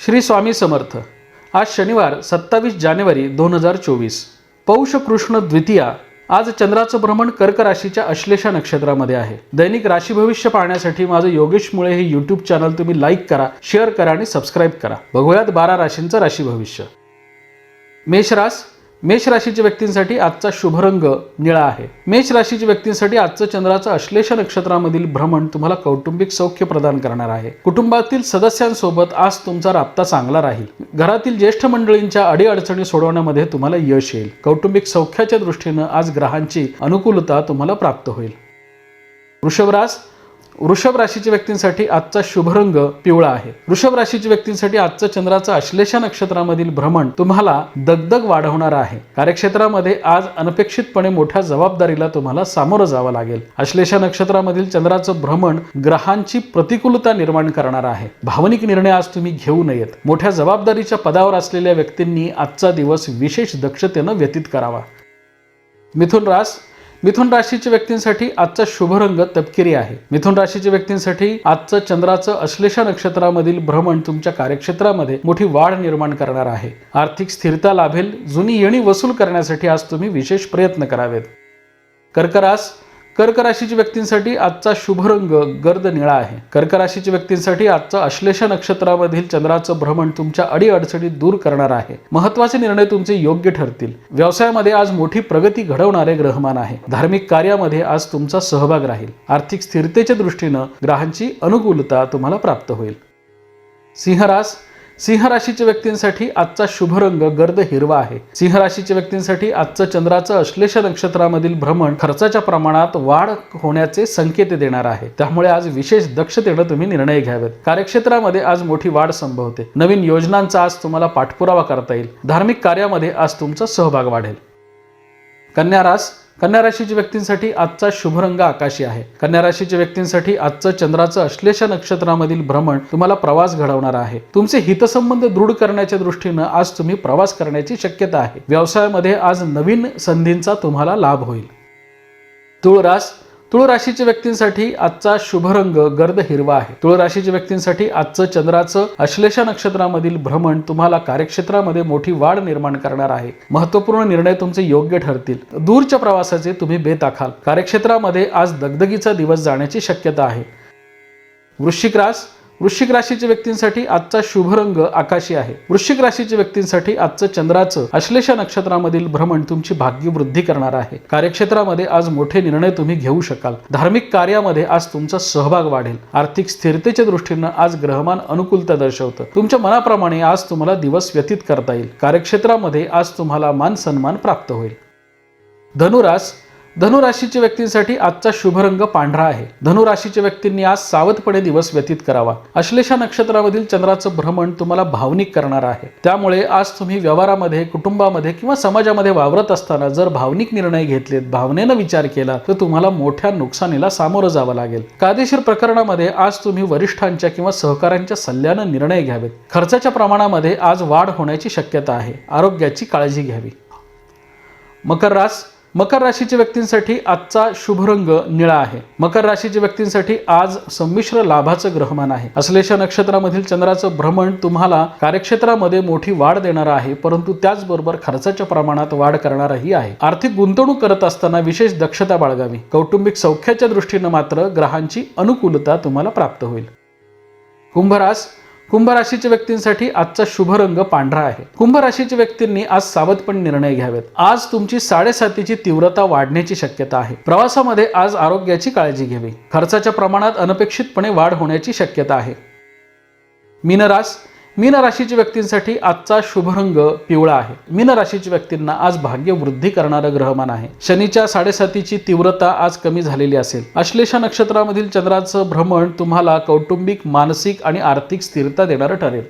श्री स्वामी समर्थ. आज शनिवार सत्तावीस जानेवारी दोन हजार चोवीस. पौष कृष्ण द्वितीया आज चंद्राचं भ्रमण कर्क राशीच्या अश्लेषा नक्षत्रामध्ये आहे. दैनिक राशी भविष्य पाहण्यासाठी माझं योगेश मुळे हे यूट्यूब चॅनल तुम्ही लाईक करा शेअर करा आणि सबस्क्राईब करा. बघूयात बारा राशींचं राशी भविष्य. मेष रास मेष राशीच्या व्यक्तींसाठी आजचा शुभ रंग निळा आहे. मेष राशीच्या व्यक्तींसाठी आजचं चंद्राचं अश्लेष नक्षत्रामधील भ्रमण तुम्हाला कौटुंबिक सौख्य प्रदान करणार आहे. कुटुंबातील सदस्यांसोबत आज तुमचा राबता चांगला राहील. घरातील ज्येष्ठ मंडळींच्या अडीअडचणी सोडवण्यामध्ये तुम्हाला यश येईल. कौटुंबिक सौख्याच्या दृष्टीनं आज ग्रहांची अनुकूलता तुम्हाला प्राप्त होईल. वृषभरास वृषभ राशीच्या व्यक्तींसाठी आजचा शुभ रंग पिवळा आहे. वृषभ राशीच्या व्यक्तींसाठी आजचं चंद्राचं अश्लेषा नक्षत्रामधील भ्रमण तुम्हाला दगदग वाढवणार आहे. कार्यक्षेत्रामध्ये आज अनपेक्षितपणे मोठ्या जबाबदारीला तुम्हाला सामोरं जावं लागेल. अश्लेषा नक्षत्रामधील चंद्राचं भ्रमण ग्रहांची प्रतिकूलता निर्माण करणार आहे. भावनिक निर्णय आज तुम्ही घेऊ नयेत. मोठ्या जबाबदारीच्या पदावर असलेल्या व्यक्तींनी आजचा दिवस विशेष दक्षतेनं व्यतीत करावा. मिथुन रास मिथुन राशीच्या व्यक्तींसाठी आजचा शुभ रंग तपकिरी आहे. मिथुन राशीच्या व्यक्तींसाठी आजचं चंद्राचं अश्लेषा नक्षत्रामधील भ्रमण तुमच्या कार्यक्षेत्रामध्ये मोठी वाढ निर्माण करणार आहे. आर्थिक स्थिरता लाभेल जुनी येणी वसूल करण्यासाठी आज तुम्ही विशेष प्रयत्न करावेत. कर्करास कर्क राशीच्या व्यक्तींसाठी आजचा शुभ रंग गर्द निळा आहे. कर्क राशीच्या व्यक्तींसाठी आजचा आश्लेष नक्षत्रामधील चंद्राचं भ्रमण तुमच्या अडीअडचणीत दूर करणार आहे. महत्त्वाचे निर्णय तुमचे योग्य ठरतील. व्यवसायामध्ये आज मोठी प्रगती घडवणारे ग्रहमान आहे. धार्मिक कार्यामध्ये आज तुमचा सहभाग राहील. आर्थिक स्थिरतेच्या दृष्टीनं ग्रहांची अनुकूलता तुम्हाला प्राप्त होईल. सिंहरास सिंह राशीच्या व्यक्तींसाठी आजचा शुभ रंग गर्द हिरवा आहे. सिंह राशीच्या व्यक्तींसाठी आजचं चंद्राचं अश्लेष नक्षत्रामधील भ्रमण खर्चाच्या प्रमाणात वाढ होण्याचे संकेत देणार आहे. त्यामुळे आज विशेष दक्षतेनं तुम्ही निर्णय घ्यावेत. कार्यक्षेत्रामध्ये आज मोठी वाढ संभवते. नवीन योजनांचा आज तुम्हाला पाठपुरावा करता येईल. धार्मिक कार्यामध्ये आज तुमचा सहभाग वाढेल. कन्या रास कन्या राशीच्या व्यक्तींसाठी आजचा शुभ रंग आकाशी आहे. कन्या राशीच्या व्यक्तींसाठी आजचं चंद्राचं अश्लेष नक्षत्रामधील भ्रमण तुम्हाला प्रवास घडवणार आहे. तुमचे हितसंबंध दृढ करण्याच्या दृष्टीनं आज तुम्ही प्रवास करण्याची शक्यता आहे. व्यवसायामध्ये आज नवीन संधींचा तुम्हाला लाभ होईल. तुळ रास तुळ राशीच्या व्यक्तींसाठी आजचा शुभ रंग गर्द हिरवा आहे. तुळ राशीच्या व्यक्तींसाठी आजचं चंद्राचं अश्लेषा नक्षत्रामधील भ्रमण तुम्हाला कार्यक्षेत्रामध्ये मोठी वाढ निर्माण करणार आहे. महत्त्वपूर्ण निर्णय तुमचे योग्य ठरतील. दूरच्या प्रवासाचे तुम्ही बेत आखाल कार्यक्षेत्रामध्ये आज दगदगीचा दिवस जाण्याची शक्यता आहे. वृश्चिक रास वृश्चिक राशीच्या व्यक्तींसाठी आजचा शुभ रंग आकाशी आहे. वृश्चिक राशीच्या व्यक्तींसाठी आजचं चंद्राचं अश्लेषा नक्षत्रामधील भ्रमण तुमची भाग्यवृद्धी करणार आहे. कार्यक्षेत्रामध्ये आज मोठे निर्णय तुम्ही घेऊ शकाल. धार्मिक कार्यामध्ये आज तुमचा सहभाग वाढेल. आर्थिक स्थिरतेच्या दृष्टीनं आज ग्रहमान अनुकूलता दर्शवतं. तुमच्या मनाप्रमाणे आज तुम्हाला दिवस व्यतीत करता येईल. कार्यक्षेत्रामध्ये आज तुम्हाला मान सन्मान प्राप्त होईल. धनुरास धनुराशीच्या व्यक्तींसाठी आजचा शुभ रंग पांढरा आहे. धनुराशीच्या व्यक्तींनी आज सावधपणे दिवस व्यतीत करावा. अश्लेषा नक्षत्रामधील चंद्राचं भ्रमण तुम्हाला भावनिक करणार आहे. त्यामुळे आज तुम्ही व्यवहारामध्ये कुटुंबामध्ये किंवा समाजामध्ये वावरत असताना जर भावनिक निर्णय घेतलेत भावनेनं विचार केला तर तुम्हाला मोठ्या नुकसानीला सामोरं जावं लागेल. कायदेशीर प्रकरणामध्ये आज तुम्ही वरिष्ठांच्या किंवा सहकाऱ्यांच्या सल्ल्यानं निर्णय घ्यावेत. खर्चाच्या प्रमाणामध्ये आज वाढ होण्याची शक्यता आहे. आरोग्याची काळजी घ्यावी. मकर रास मकर राशीच्या व्यक्तींसाठी आजचा शुभ रंग निळा आहे. मकर राशीच्या व्यक्तींसाठी आज संमिश्र लाभाचं ग्रहमान आहे. अश्लेषा नक्षत्रामधील चंद्राचं भ्रमण तुम्हाला कार्यक्षेत्रामध्ये मोठी वाढ देणार आहे परंतु त्याचबरोबर खर्चाच्या प्रमाणात वाढ करणारही आहे. आर्थिक गुंतवणूक करत असताना विशेष दक्षता बाळगावी. कौटुंबिक सौख्याच्या दृष्टीनं मात्र ग्रहांची अनुकूलता तुम्हाला प्राप्त होईल. कुंभरास कुंभ राशीच्या व्यक्तींसाठी आजचा शुभ रंग पांढरा आहे. कुंभ राशीच्या व्यक्तींनी आज सावधपणे निर्णय घ्यावेत. आज तुमची साडेसातीची तीव्रता वाढण्याची शक्यता आहे. प्रवासामध्ये आज आरोग्याची काळजी घ्यावी. खर्चाच्या प्रमाणात अनपेक्षितपणे वाढ होण्याची शक्यता आहे. मीनरास मीन राशीच्या व्यक्तींसाठी आजचा शुभ रंग पिवळा आहे. मीन राशीच्या व्यक्तींना आज भाग्य वृद्धी करणारं ग्रहमान आहे. शनीच्या साडेसातीची तीव्रता आज कमी झालेली असेल. अश्लेषा नक्षत्रामधील चंद्राचं भ्रमण तुम्हाला कौटुंबिक मानसिक आणि आर्थिक स्थिरता देणारं ठरेल.